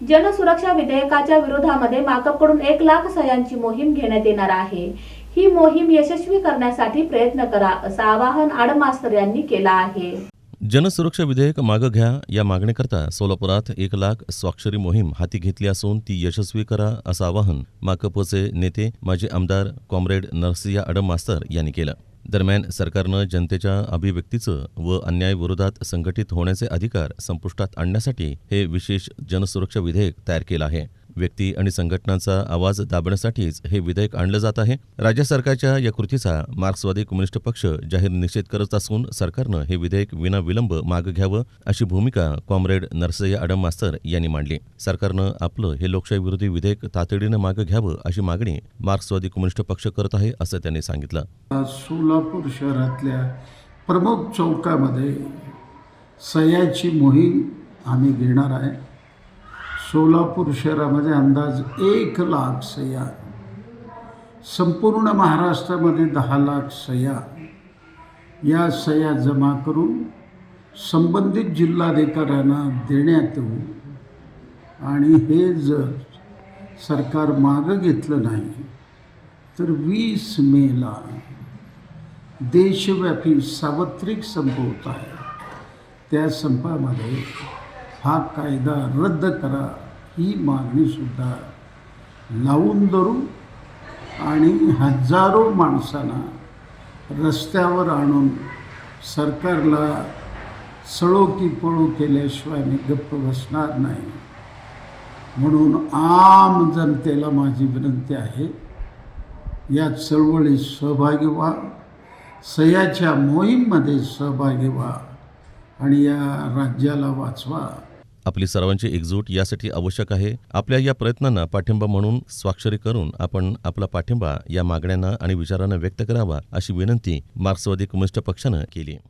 जनसुरक्षा विधेयकाच्या विरोधामध्ये माकपकडून एक लाख सह्यांची मोहीम घेण्यात येणार आहे. ही मोहीम यशस्वी करण्यासाठी प्रयत्न करा असं आवाहन आडमास्तर यांनी केलं आहे. जनसुरक्षा विधेयक मागं घ्या या मागणीकरता सोलापुरात एक लाख स्वाक्षरी मोहीम हाती घेतली असून ती यशस्वी करा असं आवाहन माकपचे नेते माजी आमदार कॉम्रेड नरसिया अडम मास्तर यांनी केलं. दरम्यान सरकारनं जनतेच्या अभिव्यक्तीचं व अन्यायाविरोधात संघटित होण्याचे अधिकार संपुष्टात आणण्यासाठी हे विशेष जनसुरक्षा विधेयक तयार केलं आहे. व्यक्ती आणि संघटनांचा आवाज दाबण्यासाठीच हे विधेयक आणलं जात आहे. राज्य सरकारच्या या कृतीचा मार्क्सवादी कम्युनिस्ट पक्ष जाहीर निषेध करत असून सरकारनं हे विधेयक विनाविलंब मागं घ्यावं अशी भूमिका कॉम्रेड नरसय्या अडम मास्तर यांनी मांडली. सरकारनं आपलं हे लोकशाही विरोधी विधेयक तातडीनं मागं घ्यावं अशी मागणी मार्क्सवादी कम्युनिस्ट पक्ष करत आहे असं त्यांनी सांगितलं. सोलापूर शहरातल्या प्रमुख चौकामध्ये सह्याची मोहीम आम्ही घेणार आहे. सोलापूर शहरामध्ये अंदाज एक लाख सह्या. संपूर्ण महाराष्ट्रामध्ये दहा लाख सह्या. या सह्या जमा करून संबंधित जिल्हाधिकाऱ्यांना देण्यात येऊ. आणि हे जर सरकार मागं घेतलं नाही तर वीस मेला देशव्यापी सार्वत्रिक संप होत आहे. त्या संपामध्ये हा कायदा रद्द करा. ही मागणीसुद्धा लावून धरू आणि हजारो माणसांना रस्त्यावर आणून सरकारला सळो की पळू केल्याशिवाय मी गप्प बसणार नाही. म्हणून आम जनतेला माझी विनंती आहे या चळवळीत सहभागी व्हा सह्याच्या मोहीममध्ये सहभागी व्हा आणि या राज्याला वाचवा. आपली सर्वांची एकजूट यासाठी आवश्यक आहे. आपल्या या प्रयत्नांना पाठिंबा म्हणून स्वाक्षरी करून आपण आपला पाठिंबा या मागण्यांना आणि विचारांना व्यक्त करावा अशी विनंती मार्क्सवादी कम्युनिस्ट पक्षानं केली.